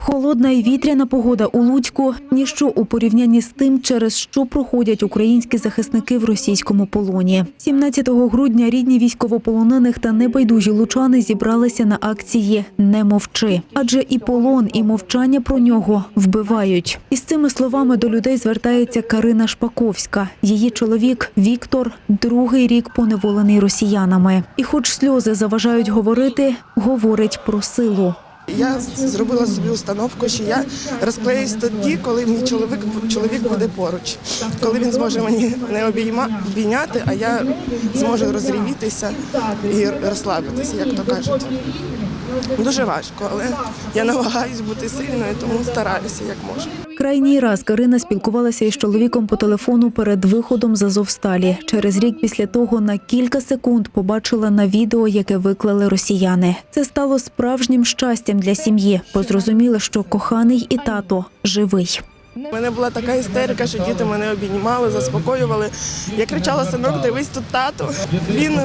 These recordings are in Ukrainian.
Холодна і вітряна погода у Луцьку ніщо у порівнянні з тим, через що проходять українські захисники в російському полоні. 17 грудня рідні військовополонених та небайдужі лучани зібралися на акції Не мовчи, адже і полон, і мовчання про нього вбивають. Із цими словами до людей звертається Карина Шпаковська. Її чоловік Віктор другий рік поневолений росіянами. І, хоч сльози заважають говорити, говорить про силу. Я зробила собі установку, що я розклеюсь тоді, коли мій чоловік чоловік буде поруч, коли він зможе мені не обійма обійняти, а я зможу розрівітися і розслабитися, як то кажуть. Дуже важко, але я намагаюся бути сильною, тому стараюся як можу. Крайній раз Карина спілкувалася із чоловіком по телефону перед виходом з Азовсталі. Через рік після того на кілька секунд побачила на відео, яке виклали росіяни. Це стало справжнім щастям для сім'ї, бо зрозуміли, що коханий і тато живий. У мене була така істерика, що діти мене обіймали, заспокоювали. Я кричала, синок, дивись тут тато. Він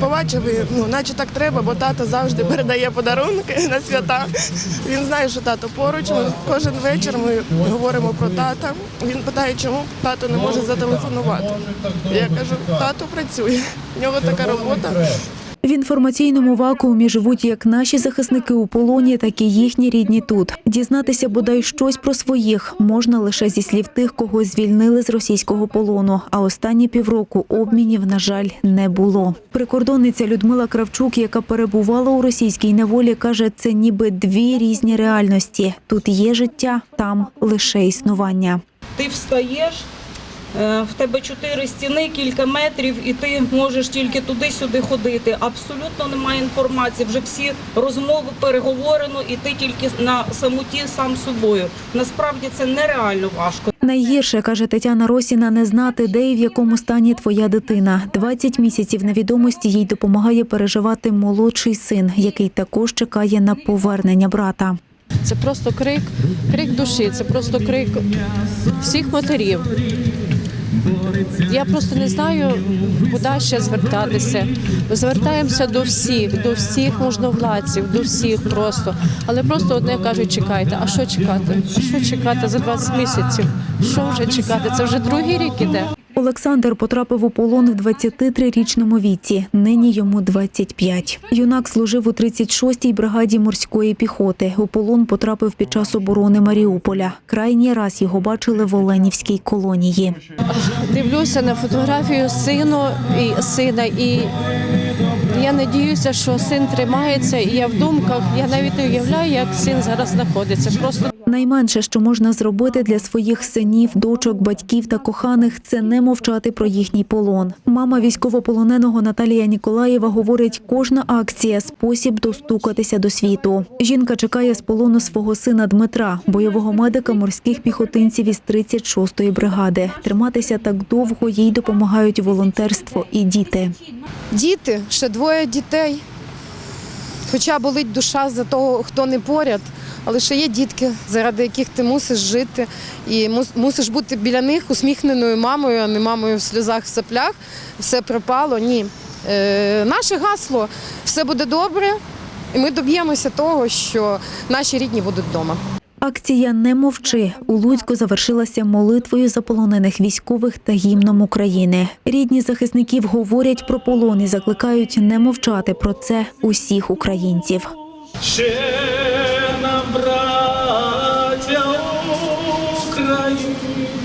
побачив, ну, наче так треба, бо тато завжди передає подарунки на свята. Він знає, що тато поруч. Ми кожен вечір ми говоримо про тата. Він питає, чому тато не може зателефонувати. Я кажу, тато працює. В нього така робота. В інформаційному вакуумі живуть як наші захисники у полоні, так і їхні рідні тут. Дізнатися бодай щось про своїх можна лише зі слів тих, кого звільнили з російського полону. А останні півроку обмінів, на жаль, не було. Прикордонниця Людмила Кравчук, яка перебувала у російській неволі, каже, це ніби дві різні реальності. Тут є життя, там лише існування. Ти встаєш, в тебе чотири стіни, кілька метрів, і ти можеш тільки туди-сюди ходити. Абсолютно немає інформації. Вже всі розмови переговорено, і ти тільки на самоті сам собою. Насправді це нереально важко. Найгірше, каже Тетяна Росіна, не знати, де і в якому стані твоя дитина. 20 місяців невідомості їй допомагає переживати молодший син, який також чекає на повернення брата. Це просто крик, крик душі, це просто крик всіх матерів. Я просто не знаю, куди ще звертатися. Звертаємося до всіх, до всіх можновладців, до всіх просто. Але просто одне кажуть, чекайте. А що чекати? А що чекати за 20 місяців? Що вже чекати? Це вже другий рік іде. Олександр потрапив у полон в 23-річному віці. Нині йому 25. Юнак служив у 36-й бригаді морської піхоти. У полон потрапив під час оборони Маріуполя. Крайній раз його бачили в Оленівській колонії. Дивлюся на фотографію сину і сина, і я надіюся, що син тримається. І я в думках, я навіть не уявляю, як син зараз знаходиться. Просто Найменше, що можна зробити для своїх синів, дочок, батьків та коханих, це не мовчати про їхній полон. Мама військовополоненого Наталія Ніколаєва говорить, кожна акція спосіб достукатися до світу. Жінка чекає з полону свого сина Дмитра, бойового медика морських піхотинців із 36-ї бригади. Триматися так довго їй допомагають волонтерство і діти. Діти, ще двоє дітей. Хоча болить душа за того, хто не поряд, але ще є дітки, заради яких ти мусиш жити і мус- мусиш бути біля них усміхненою мамою, а не мамою в сльозах в соплях. Все пропало. Ні. Е, наше гасло все буде добре, і ми доб'ємося того, що наші рідні будуть вдома. Акція Не мовчи у Луцьку завершилася молитвою за полонених військових та гімном України. Рідні захисників говорять про полон і закликають не мовчати про це усіх українців.